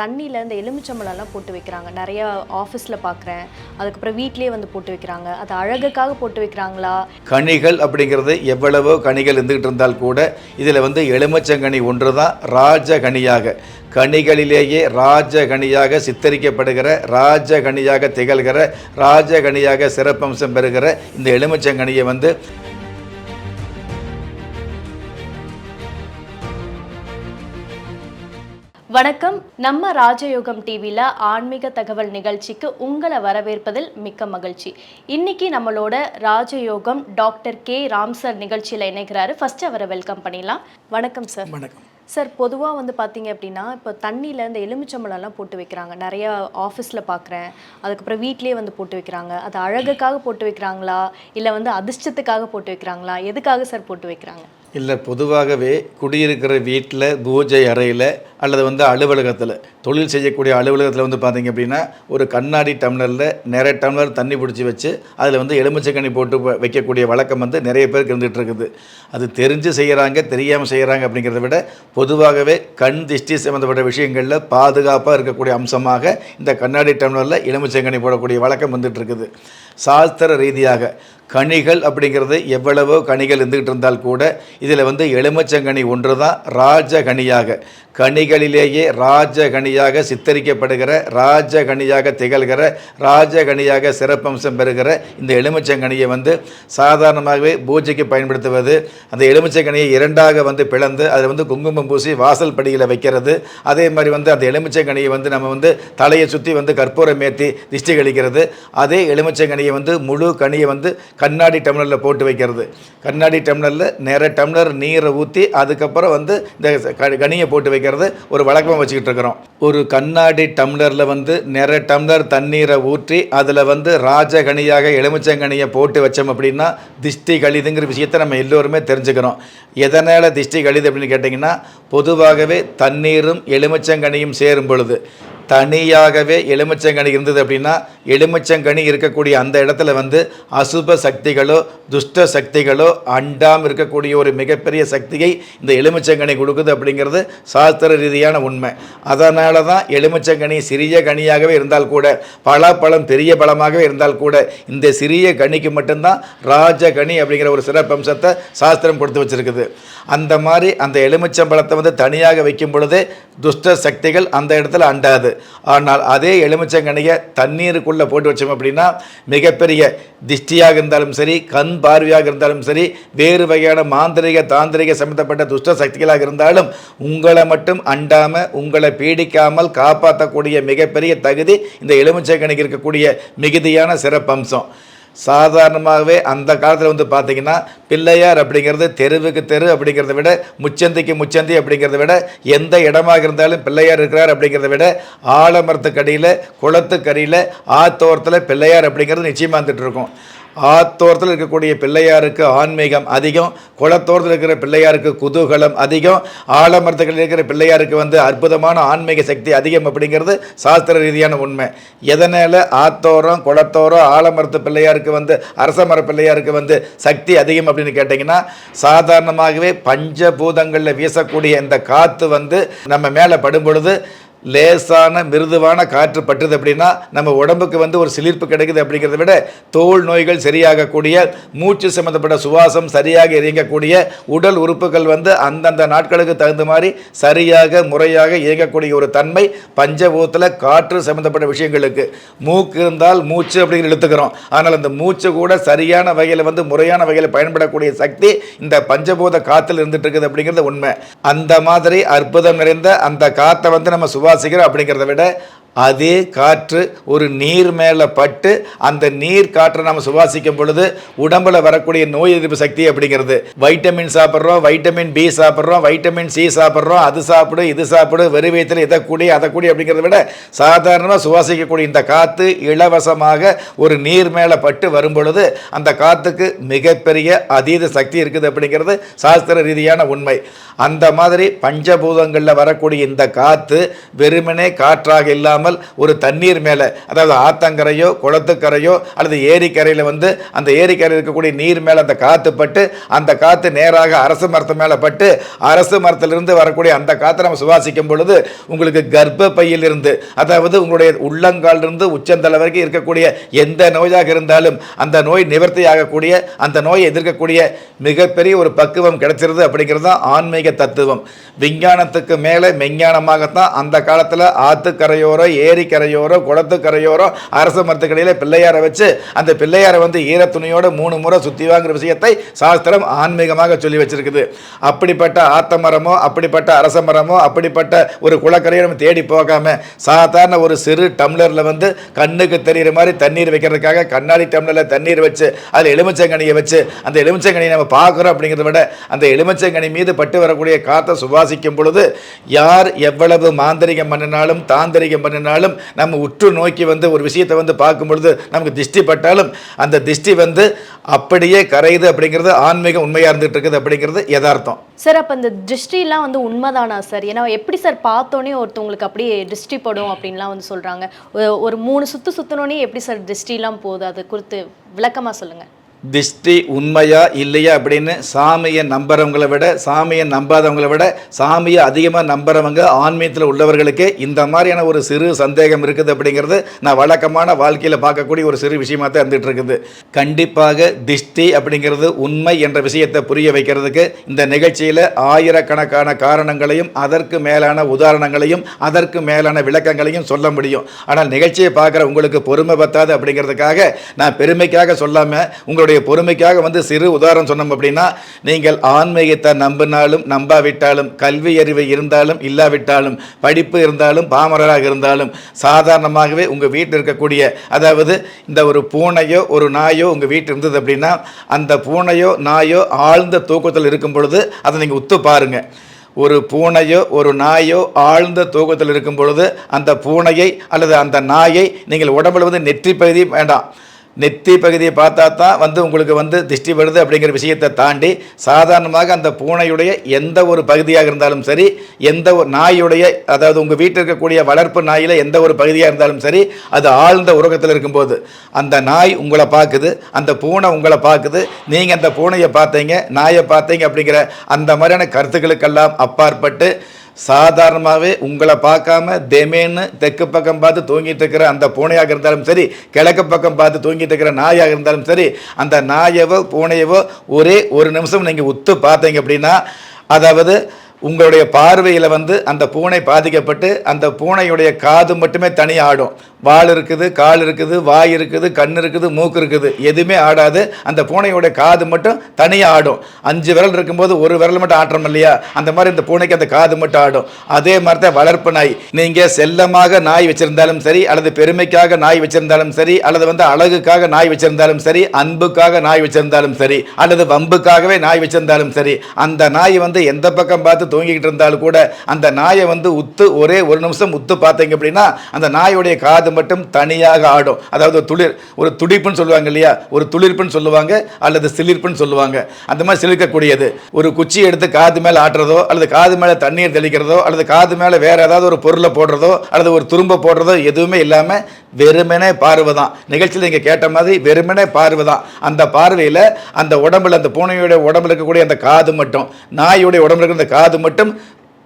தண்ணியில் இந்த எலுமிச்சம்பழம்லாம் போட்டு வைக்கிறாங்க. நிறையா ஆஃபீஸில் பார்க்குறேன் அதுக்கப்புறம் வீட்லேயே வந்து போட்டு வைக்கிறாங்க. அது அழகுக்காக போட்டு வைக்கிறாங்களா? கனிகள் அப்படிங்கிறது எவ்வளவோ கனிகள் இருந்துகிட்டு இருந்தால் கூட இதில் வந்து எலுமிச்சங்கனி ஒன்று தான் ராஜகனியாக. கனிகளிலேயே ராஜகனியாக சித்தரிக்கப்படுகிற ராஜகனியாக திகழ்கிற ராஜகனியாக சிறப்பம்சம் பெறுகிற இந்த எலுமிச்சங்கனியை வந்து வணக்கம். நம்ம ராஜயோகம் டிவியில் ஆன்மீக தகவல் நிகழ்ச்சிக்கு உங்களை வரவேற்பதில் மிக்க மகிழ்ச்சி. இன்னைக்கு நம்மளோட ராஜயோகம் டாக்டர் கே. ராம் சார் நிகழ்ச்சியில் இணைக்கிறாரு ஃபர்ஸ்ட் அவரை வெல்கம் பண்ணிடலாம். வணக்கம் சார். வணக்கம். சார் பொதுவாக வந்து பார்த்தீங்க அப்படின்னா இப்போ தண்ணியில் இந்த எலுமிச்சம்பழம்லாம் போட்டு வைக்கிறாங்க. நிறையா ஆஃபீஸில் பார்க்குறேன் அதுக்கப்புறம் வீட்லேயே வந்து போட்டு வைக்கிறாங்க. அது அழகுக்காக போட்டு வைக்கிறாங்களா? இல்லை வந்து அதிர்ஷ்டத்துக்காக போட்டு வைக்கிறாங்களா? எதுக்காக சார் போட்டு வைக்கிறாங்க? இல்லை பொதுவாகவே குடியிருக்கிற வீட்டில் பூஜை அறையில் அல்லது வந்து அலுவலகத்தில் தொழில் செய்யக்கூடிய அலுவலகத்தில் வந்து பார்த்தீங்க அப்படின்னா ஒரு கண்ணாடி டம்ளரில் நிறைய டம்ளர் தண்ணி பிடிச்சி வச்சு அதில் வந்து எலுமிச்சக்கனி போட்டு வைக்கக்கூடிய வழக்கம் வந்து நிறைய பேருக்கு இருந்துகிட்டு இருக்குது. அது தெரிஞ்சு செய்கிறாங்க தெரியாமல் செய்கிறாங்க அப்படிங்கிறத விட பொதுவாகவே கண் திஷ்டி சம்மந்தப்பட்ட விஷயங்களில் பாதுகாப்பாக இருக்கக்கூடிய அம்சமாக இந்த கண்ணாடி டம்ளரில் எலுமிச்சங்கனி போடக்கூடிய வழக்கம் வந்துட்டு இருக்குது. சாஸ்திர ரீதியாக கனிகள் அப்படிங்கிறது எவ்வளவோ கனிகள் இருந்துகிட்டு இருந்தால் கூட இதில் வந்து எலுமிச்சங்கனி ஒன்று தான் ராஜகனியாக. கனிகளிலேயே ராஜகனியாக சித்தரிக்கப்படுகிற ராஜகனியாக திகழ்கிற ராஜகனியாக சிறப்பம்சம் பெறுகிற இந்த எலுமிச்சங்கனியை வந்து சாதாரணமாகவே பூஜைக்கு பயன்படுத்துவது அந்த எலுமிச்சங்கனியை இரண்டாக வந்து பிளந்து அதில் வந்து குங்குமம் பூசி வாசல் படியில் வைக்கிறது அதே மாதிரி வந்து அந்த எலுமிச்சங்கனியை வந்து நம்ம வந்து தலையை சுற்றி வந்து கற்பூரம் ஏற்றி திஷ்டி கழிக்கிறது அதே எலுமிச்சங்கனியை வந்து முழு கனியை வந்து கண்ணாடி டம்ளரில் போட்டு வைக்கிறது. கண்ணாடி டம்ளரில் நிறைய டம்ளர் நீரை ஊற்றி அதுக்கப்புறம் வந்து இந்த கனியை போட்டு வைக்கிறது ஒரு வழக்கமாக வச்சுக்கிட்டு இருக்கிறோம். ஒரு கண்ணாடி டம்ளரில் வந்து நிற டம்ளர் தண்ணீரை ஊற்றி அதில் வந்து ராஜகனியாக எலுமிச்சங்கனியை போட்டு வச்சோம் அப்படின்னா திஷ்டி கழிதுங்கிற விஷயத்தை நம்ம எல்லோருமே தெரிஞ்சுக்கிறோம். எதனால் திஷ்டி கழிது அப்படின்னு கேட்டிங்கன்னா பொதுவாகவே தண்ணீரும் எலுமிச்சங்கனியும் சேரும் பொழுது. தனியாகவே எலுமிச்சங்கனி இருந்தது அப்படின்னா எலுமிச்சங்கனி இருக்கக்கூடிய அந்த இடத்துல வந்து அசுப சக்திகளோ துஷ்ட சக்திகளோ அண்டாம் இருக்கக்கூடிய ஒரு மிகப்பெரிய சக்தியை இந்த எலுமிச்சங்கனி கொடுக்குது அப்படிங்கிறது சாஸ்திர ரீதியான உண்மை. அதனால தான் எலுமிச்சங்கனி சிறிய கனியாகவே இருந்தால் கூட பலாப்பழம் பெரிய பழமாகவே இருந்தால் கூட இந்த சிறிய கனிக்கு மட்டும்தான் ராஜகனி அப்படிங்கிற ஒரு சிறப்பம்சத்தை சாஸ்திரம் கொடுத்து வச்சிருக்குது. அந்த மாதிரி அந்த எலுமிச்சம்பழத்தை வந்து தனியாக வைக்கும் பொழுது துஷ்ட சக்திகள் அந்த இடத்துல அண்டாது. ஆனால் அதே எலுமிச்சங்கனியை தண்ணீருக்குள்ளே போட்டு வச்சோம் அப்படின்னா மிகப்பெரிய திஷ்டியாக இருந்தாலும் சரி கண் பார்வையாக இருந்தாலும் சரி வேறு வகையான மாந்திரிக தாந்திரிக சம்பந்தப்பட்ட துஷ்ட சக்திகளாக இருந்தாலும் உங்களை மட்டும் அண்டாமல் உங்களை பீடிக்காமல் காப்பாற்றக்கூடிய மிகப்பெரிய தகுதி இந்த எலுமிச்சங்கனிக்கு இருக்கக்கூடிய மிகுதியான சிறப்பம்சம். சாதாரணமாகவே அந்த காலத்தில் வந்து பார்த்தீங்கன்னா பிள்ளையார் அப்படிங்கிறது தெருவுக்கு தெரு அப்படிங்கிறத விட முச்சந்திக்கு முச்சந்தி அப்படிங்கிறத விட எந்த இடமாக இருந்தாலும் பிள்ளையார் இருக்கிறார் அப்படிங்கிறத விட ஆலமரத்துக்கடியில் குளத்துக்கடியில் ஆத்தோரத்தில் பிள்ளையார் அப்படிங்கிறது நிச்சயமாக வந்துட்டு இருக்கும். ஆத்தோரத்தில் இருக்கக்கூடிய பிள்ளையாருக்கு ஆன்மீகம் அதிகம் குளத்தோரத்தில் இருக்கிற பிள்ளையாருக்கு குதூகலம் அதிகம் ஆலமரத்துக்களில் இருக்கிற பிள்ளையாருக்கு வந்து அற்புதமான ஆன்மீக சக்தி அதிகம் அப்படிங்கிறது சாஸ்திர ரீதியான உண்மை. எதனால்? ஆத்தோரம் குளத்தோரம் ஆலமரத்து பிள்ளையாருக்கு வந்து அரச மர பிள்ளையாருக்கு வந்து சக்தி அதிகம் அப்படின்னு கேட்டிங்கன்னா சாதாரணமாகவே பஞ்சபூதங்களில் வீசக்கூடிய இந்த காற்று வந்து நம்ம மேலே படும் பொழுது லேசான மிருதுவான காற்று பட்டுது அப்படின்னா நம்ம உடம்புக்கு வந்து ஒரு சிலிர்ப்பு கிடைக்குது அப்படிங்கிறத விட தோல் நோய்கள் சரியாகக்கூடிய மூச்சு சம்மந்தப்பட்ட சுவாசம் சரியாக இயங்கக்கூடிய உடல் உறுப்புகள் வந்து அந்தந்த நாட்களுக்கு தகுந்த மாதிரி சரியாக முறையாக இயங்கக்கூடிய ஒரு தன்மை பஞ்சபூத்தில் காற்று சம்மந்தப்பட்ட விஷயங்களுக்கு. மூக்கு இருந்தால் மூச்சு அப்படிங்கிற இழுத்துக்கிறோம். ஆனால் அந்த மூச்சு கூட சரியான வகையில் வந்து முறையான வகையில் பயன்படக்கூடிய சக்தி இந்த பஞ்சபூத காற்றில் இருந்துட்டு இருக்குது அப்படிங்கிறது உண்மை. அந்த மாதிரி அற்புதம் நிறைந்த அந்த காற்றை வந்து நம்ம சுவாசிக்கிறோம் அப்படிங்கிறத விட அதே காற்று ஒரு நீர் மேலே பட்டு அந்த நீர் காற்றை நம்ம சுவாசிக்கும் பொழுது உடம்புல வரக்கூடிய நோய் எதிர்ப்பு சக்தி அப்படிங்கிறது. வைட்டமின் சாப்பிட்றோம் வைட்டமின் பி சாப்பிட்றோம் வைட்டமின் சி சாப்பிட்றோம் அது சாப்பிடு இது சாப்பிடு வெறுவயத்தில் இதை கூடி அதை கூடி அப்படிங்கிறத விட சாதாரணமாக சுவாசிக்கக்கூடிய இந்த காற்று இலவசமாக ஒரு நீர் மேலே பட்டு வரும் பொழுது அந்த காற்றுக்கு மிகப்பெரிய அதீத சக்தி இருக்குது அப்படிங்கிறது சாஸ்திர ரீதியான உண்மை. அந்த மாதிரி பஞ்சபூதங்களில் வரக்கூடிய இந்த காற்று வெறுமனே காற்றாக இல்லாமல் ஒரு தண்ணீர் மேலே அதாவது ஆத்தங்கரையோ குளத்துக்கரையோ அல்லது ஏரிக்கரையில் வந்து அந்த ஏரிக்கரையில் இருக்கக்கூடிய நீர் மேலே அந்த காற்று பட்டு அந்த காற்று நேராக அரசு மரத்து மேலே பட்டு அரசு மரத்திலிருந்து வரக்கூடிய அந்த காற்றை நம்ம சுவாசிக்கும் பொழுது உங்களுக்கு கர்ப்ப பையிலிருந்து அதாவது உங்களுடைய உள்ளங்காலிருந்து உச்சந்தலை வரைக்கும் இருக்கக்கூடிய எந்த நோயாக இருந்தாலும் அந்த நோய் நிவர்த்தி ஆகக்கூடிய அந்த நோயை எதிர்க்கக்கூடிய மிகப்பெரிய ஒரு பக்குவம் கிடைச்சிருது அப்படிங்கிறது தான் ஆன்மீக தத்துவம். விஞ்ஞானத்துக்கு மேலே மெஞ்ஞானமாகத்தான் அந்த கா காலத்தில் ஆத்துக்கரையோரோ ஏரிக்கரையோரோ குளத்துக்கரையோரோ அரச மரத்துக்கடையில் பிள்ளையாரை வச்சு அந்த பிள்ளையாரை வந்து ஈரத்துணியோட மூணு முறை சுற்றி வாங்குற விஷயத்தை சாஸ்திரம் ஆன்மீகமாக சொல்லி வச்சிருக்குது. அப்படிப்பட்ட ஆத்த மரமோ அப்படிப்பட்ட அரச மரமோ அப்படிப்பட்ட ஒரு குளக்கரையோ நம்ம தேடி போகாமல் சாதாரண ஒரு சிறு டம்ளரில் வந்து கண்ணுக்கு தெரிகிற மாதிரி தண்ணீர் வைக்கிறதுக்காக கண்ணாடி டம்ளரில் தண்ணீர் வச்சு அதில் எலுமிச்சங்கனியை வச்சு அந்த எலுமிச்சங்கனியை நம்ம பார்க்குறோம் அப்படிங்கிறத விட அந்த எலுமிச்சங்கனி மீது பட்டு வரக்கூடிய காற்றை சுவாசிக்கும் பொழுது யார் எவ்வளவு மாந்திரிகம் பண்ணினாலும் தாந்திரிகம் பண்ணினாலும் நம்ம உற்று நோக்கி வந்து ஒரு விஷயத்தை வந்து பார்க்கும் பொழுது நமக்கு திஷ்டி பட்டாலும் அந்த திஷ்டி வந்து அப்படியே கரையுது அப்படிங்கிறது ஆன்மீகம் உண்மையாக இருந்துட்டு இருக்குது அப்படிங்கிறது யதார்த்தம். சார் அப்போ இந்த திருஷ்டிலாம் வந்து உண்மைதானா சார்? ஏன்னா எப்படி சார் பார்த்தோன்னே ஒருத்தவங்களுக்கு அப்படியே திருஷ்டி படும் அப்படின்லாம் வந்து சொல்கிறாங்க ஒரு மூணு சுற்று சுற்றினோன்னே எப்படி சார் திருஷ்டிலாம் போகுது? அது குறித்து விளக்கமாக சொல்லுங்கள் திஷ்டி உண்மையா இல்லையா அப்படின்னு சாமியை நம்புறவங்களை விட சாமியை நம்பாதவங்களை விட சாமியை அதிகமாக நம்புறவங்க ஆன்மீகத்தில் உள்ளவர்களுக்கு இந்த மாதிரியான ஒரு சிறு சந்தேகம் இருக்குது அப்படிங்கிறது நான் வழக்கமான வாழ்க்கையில் பார்க்கக்கூடிய ஒரு சிறு விஷயமாக தான் இருந்துகிட்டு இருக்குது. கண்டிப்பாக திஷ்டி அப்படிங்கிறது உண்மை என்ற விஷயத்தை புரிய வைக்கிறதுக்கு இந்த நிகழ்ச்சியில் ஆயிரக்கணக்கான காரணங்களையும் அதற்கு மேலான உதாரணங்களையும் அதற்கு மேலான விளக்கங்களையும் சொல்ல முடியும். ஆனால் நிகழ்ச்சியை பார்க்குற உங்களுக்கு பொறுமை பத்தாது அப்படிங்கிறதுக்காக நான் பெருமைக்காக சொல்லாமல் உங்களுடைய பொறுமைக்காக வந்து சிறு உதாரணம் சொன்னோம் அப்படின்னா நீங்கள் ஆன்மீகத்தை நம்பினாலும் நம்பாவிட்டாலும் கல்வி அறிவு இருந்தாலும் இல்லாவிட்டாலும் படிப்பு இருந்தாலும் பாமரராக இருந்தாலும் சாதாரணமாகவே உங்கள் வீட்டில் இருக்கக்கூடிய அதாவது இந்த ஒரு பூனையோ ஒரு நாயோ உங்கள் வீட்டில் இருந்தது அப்படின்னா அந்த பூனையோ நாயோ ஆழ்ந்த தூக்கத்தில் இருக்கும் பொழுது அதை நீங்கள் உத்து பாருங்கள் ஒரு பூனையோ ஒரு நாயோ ஆழ்ந்த தூக்கத்தில் இருக்கும் பொழுது அந்த பூனையை அல்லது அந்த நாயை நீங்கள் உடம்புல வந்து நெற்றி பகுதி வேண்டாம். நெத்தி பகுதியை பார்த்தா தான் வந்து உங்களுக்கு வந்து திஷ்டி வருது அப்படிங்கிற விஷயத்தை தாண்டி சாதாரணமாக அந்த பூனையுடைய எந்த ஒரு பகுதியாக இருந்தாலும் சரி எந்த ஒரு நாயுடைய அதாவது உங்கள் வீட்டில் இருக்கக்கூடிய வளர்ப்பு நாயில் எந்த ஒரு பகுதியாக இருந்தாலும் சரி அது ஆழ்ந்த உறக்கத்தில் இருக்கும்போது அந்த நாய் உங்களை பார்க்குது அந்த பூனை உங்களை பார்க்குது நீங்கள் அந்த பூனையை பார்த்தீங்க நாயை பார்த்தீங்க அப்படிங்கிற அந்த மாதிரியான கருத்துக்களுக்கெல்லாம் அப்பாற்பட்டு சாதாரணமாகவே உங்களை பார்க்காம தெமேன்னு தெற்கு பக்கம் பார்த்து தூங்கிட்டு இருக்கிற அந்த பூனையாக இருந்தாலும் சரி கிழக்கு பக்கம் பார்த்து தூங்கிட்டு இருக்கிற நாயாக இருந்தாலும் சரி அந்த நாயவோ பூனையவோ ஒரே ஒரு நிமிஷம் நீங்கள் உத்து பார்த்தீங்க அப்படின்னா அதாவது உங்களுடைய பார்வையில் வந்து அந்த பூனை பாதிக்கப்பட்டு அந்த பூனையுடைய காது மட்டுமே தனியாக ஆடும். வால் இருக்குது கால் இருக்குது வாய் இருக்குது கண் இருக்குது மூக்கு இருக்குது. எதுவுமே ஆடாது. அந்த பூனையோட காது மட்டும் தனியாக ஆடும். அஞ்சு விரல் இருக்கும்போது ஒரு விரல் மட்டும் ஆட்டுறோம் இல்லையா? அந்த மாதிரி இந்த பூனைக்கு அந்த காது மட்டும் ஆடும். அதே மாதிரி தான் வளர்ப்பு நாய். நீங்கள் செல்லமாக நாய் வச்சுருந்தாலும் சரி அல்லது பெருமைக்காக நாய் வச்சுருந்தாலும் சரி அல்லது வந்து அழகுக்காக நாய் வச்சுருந்தாலும் சரி அன்புக்காக நாய் வச்சுருந்தாலும் சரி அல்லது வம்புக்காகவே நாய் வச்சுருந்தாலும் சரி அந்த நாய் வந்து எந்த பக்கம் பார்த்து தூங்கிக்கிட்டு இருந்தாலும் கூட அந்த நாயை வந்து உத்து ஒரே ஒரு நிமிஷம் உத்து பார்த்தீங்க அப்படின்னா அந்த நாயுடைய காது மட்டும் தனியாக ஆடும். அதாவது துளிர் ஒரு துடிப்புன்னு சொல்லுவாங்க இல்லையா? ஒரு துளிர்ப்புன்னு சொல்லுவாங்க அல்லது சிலிர்ப்புன்னு சொல்லுவாங்க. அந்த மாதிரி சிலிர்க்கக்கூடியது. ஒரு குச்சி எடுத்து காது மேலே ஆட்டுறதோ அல்லது காது மேலே தண்ணீர் தெளிக்கிறதோ அல்லது காது மேலே வேற ஏதாவது ஒரு பொருளை போடுறதோ அல்லது ஒரு துரும்ப போடுறதோ எதுவுமே இல்லாமல் வெறுமனே பார்வை தான். நிகழ்ச்சியில் நீங்கள் கேட்ட மாதிரி வெறுமனே பார்வை தான். அந்த பார்வையில் அந்த உடம்புல அந்த பூனையுடைய உடம்புல இருக்கக்கூடிய அந்த காது மட்டும் நாயுடைய உடம்புல இருக்கிற அந்த காது மட்டும்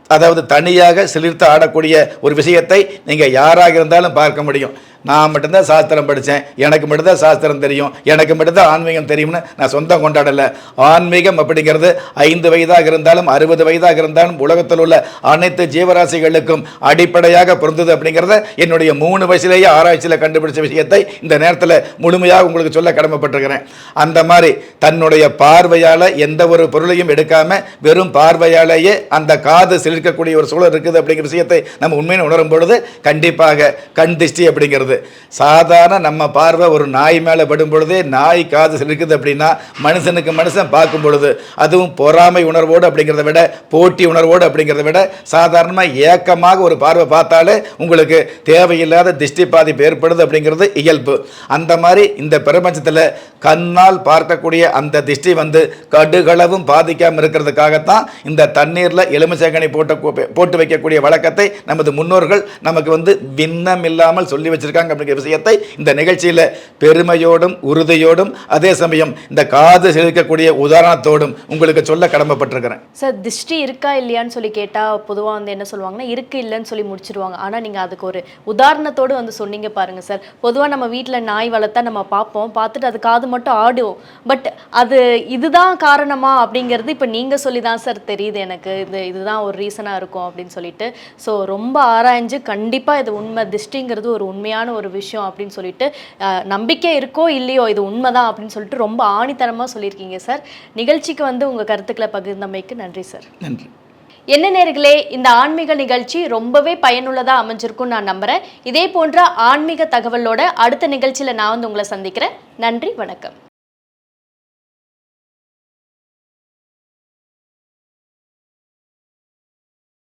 அதாவது தனியாக சிலிர்த்து ஆடக்கூடிய ஒரு விஷயத்தை நீங்கள் யாராக இருந்தாலும் பார்க்க முடியும். நான் மட்டும்தான் சாஸ்திரம் படித்தேன் எனக்கு மட்டும்தான் சாஸ்திரம் தெரியும். எனக்கு மட்டும்தான் ஆன்மீகம் தெரியும்னு நான் சொந்தம் கொண்டாடலை. ஆன்மீகம் அப்படிங்கிறது ஐந்து வயதாக இருந்தாலும் அறுபது வயதாக இருந்தாலும் உலகத்தில் உள்ள அனைத்து ஜீவராசிகளுக்கும் அடிப்படையாக பொருந்தது அப்படிங்கிறத என்னுடைய மூணு வயசுலேயே ஆராய்ச்சியில் கண்டுபிடிச்ச விஷயத்தை இந்த நேரத்தில் முழுமையாக உங்களுக்கு சொல்ல கடமைப்பட்டிருக்கிறேன். அந்த மாதிரி தன்னுடைய பார்வையால் எந்த ஒரு பொருளையும் எடுக்காமல் வெறும் பார்வையாலேயே அந்த காது சிலிர்க்கக்கூடிய ஒரு சூழல் இருக்குது அப்படிங்கிற விஷயத்தை நம்ம உண்மையை உணரும் பொழுது கண்டிப்பாக கண் திஷ்டி அப்படிங்கிறது அப்படிங்கிறது சாதாரண நம்ம பார்வை ஒரு நாய் மேலே படும் பொழுதே நாய் காது இருக்குது அப்படின்னா மனுஷனுக்கு மனுஷன் பார்க்கும் பொழுது அதுவும் பொறாமை உணர்வோடு அப்படிங்கிறத விட போட்டி உணர்வோடு அப்படிங்கிறத விட சாதாரணமாக ஏக்கமாக ஒரு பார்வை பார்த்தாலே உங்களுக்கு தேவையில்லாத திஷ்டி பாதிப்பு ஏற்படுது அப்படிங்கிறது இயல்பு. அந்த மாதிரி இந்த பிரபஞ்சத்தில் கண்ணால் பார்க்கக்கூடிய அந்த திஷ்டி வந்து கடுகளவும் பாதிக்காமல் இருக்கிறதுக்காகத்தான் இந்த தண்ணீரில் எலுமிச்சங்கனி போட்ட போட்டு வைக்கக்கூடிய வழக்கத்தை நமது முன்னோர்கள் நமக்கு வந்து விண்ணம் இல்லாமல் சொல்லி வச்சிருக்காங்க. அப்படிங்கிற விஷயத்தை இந்த நிகழ்ச்சியில் பெருமையோடும் உறுதியோடும் அதே சமயம் இந்த காது செலுக்கக்கூடிய உதாரணத்தோடும் உங்களுக்கு சொல்ல கடமைப்பட்டிருக்கிறேன். சார் திருஷ்டி இருக்கா இல்லையான்னு சொல்லி கேட்டால் பொதுவாக வந்து என்ன சொல்லுவாங்கன்னா இருக்கு இல்லைன்னு சொல்லி முடிச்சிருவாங்க. ஆனால் நீங்கள் அதுக்கு ஒரு உதாரணத்தோடு வந்து சொன்னீங்க பாருங்க சார். பொதுவாக நம்ம வீட்டில் நாய் வளர்த்தா நம்ம பார்ப்போம். பார்த்துட்டு அது காது மட்டும் ஆடும். பட் அது இதுதான் காரணமா அப்படிங்கிறது இப்போ நீங்கள் சொல்லி தான் சார் தெரியுது எனக்கு. இது இதுதான் ஒரு ரீசனாக இருக்கும் அப்படின்னு சொல்லிட்டு. ஸோ ரொம்ப ஆராய்ஞ்சு கண்டிப்பாக இது உண்மை. திருஷ்டிங்கிறது ஒரு உண்மையான ஒரு விஷயம் அப்படின்னு சொல்லிட்டு நம்பிக்கை இருக்கோ இல்லையோ இது உண்மைதான் அப்படின்னு சொல்லிட்டு ரொம்ப ஆணித்தனமாக சொல்லியிருக்கீங்க சார். நிகழ்ச்சிக்கு வந்து உங்கள் கருத்துக்களை பகிர்ந்தமைக்கு நன்றி சார். நன்றி. என்ன நேர்களே இந்த ஆன்மீக நிகழ்ச்சி ரொம்பவே பயனுள்ளதா அமைஞ்சிருக்கும் நான் நம்புறேன். இதே போன்ற ஆன்மீக தகவலோட அடுத்த நிகழ்ச்சியில நான் வந்து உங்களை சந்திக்கிறேன். நன்றி வணக்கம்.